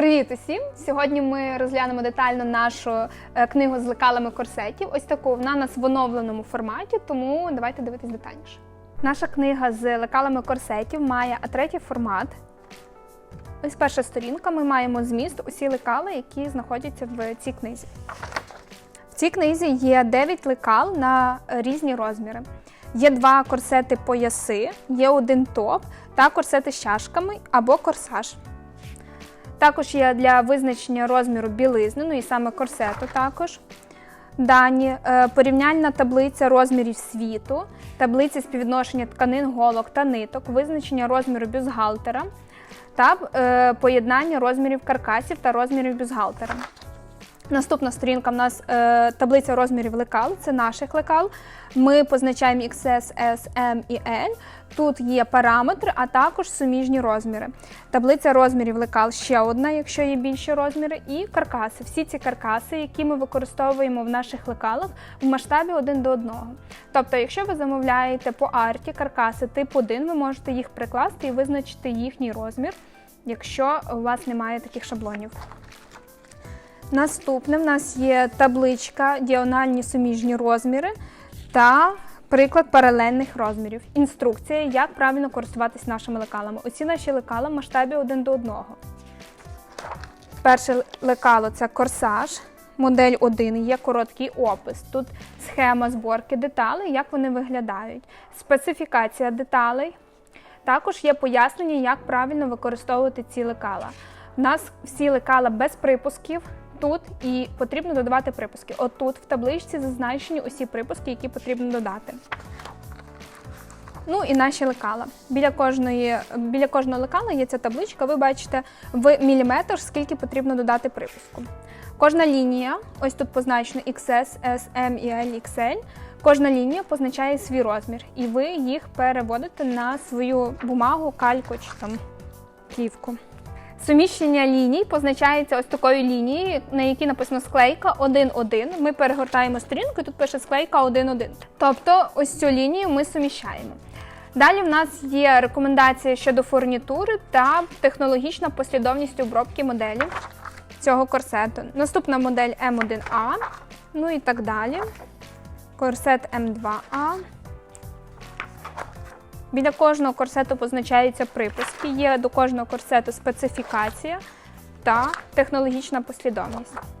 Привіт усім! Сьогодні ми розглянемо детально нашу е, книгу з лекалами корсетів. Ось таку вона у нас в оновленому форматі, тому давайте дивитись детальніше. Наша книга з лекалами корсетів має А3 формат. Ось перша сторінка. Ми маємо зміст усі лекали, які знаходяться в цій книзі. В цій книзі є 9 лекал на різні розміри. Є два корсети пояси, є один топ та корсети з чашками або корсаж. Також є для визначення розміру білизни, ну і саме корсету також. Дані, е, порівняльна таблиця розмірів світу, таблиця співвідношення тканин, голок та ниток, визначення розміру бюстгальтера та е, поєднання розмірів каркасів та розмірів бюстгальтера. Наступна сторінка в нас е, таблиця розмірів лекал, це наших лекал. Ми позначаємо XS, S, M і L. Тут є параметри, а також суміжні розміри. Таблиця розмірів лекал ще одна, якщо є більші розміри, і каркаси. Всі ці каркаси, які ми використовуємо в наших лекалах в масштабі 1 до 1. Тобто, якщо ви замовляєте по арті каркаси тип 1, ви можете їх прикласти і визначити їхній розмір, якщо у вас немає таких шаблонів. Наступне в нас є табличка діагональні суміжні розміри та приклад паралельних розмірів. Інструкція, як правильно користуватись нашими лекалами. Оці наші лекала в масштабі 1 до 1. Перше лекало це корсаж. Модель 1 є короткий опис. Тут схема зборки деталей, як вони виглядають, специфікація деталей. Також є пояснення, як правильно використовувати ці лекала. У нас всі лекала без припусків тут і потрібно додавати припуски. Отут в табличці зазначені усі припуски, які потрібно додати. Ну і наші лекала. Біля кожної, біля кожного лекала є ця табличка. Ви бачите в міліметр, скільки потрібно додати припуску. Кожна лінія, ось тут позначено XS, S, M і L, XL. Кожна лінія позначає свій розмір, і ви їх переводите на свою бумагу, кальку чи там плівку. Суміщення ліній позначається ось такою лінією, на якій написано склейка 1-1. Ми перегортаємо сторінку, і тут пише склейка 1-1. Тобто ось цю лінію ми суміщаємо. Далі в нас є рекомендації щодо фурнітури та технологічна послідовність обробки моделі цього корсету. Наступна модель М1А, ну і так далі. Корсет М2А. Біля кожного корсету позначаються припуски. Є до кожного корсету специфікація та технологічна послідовність.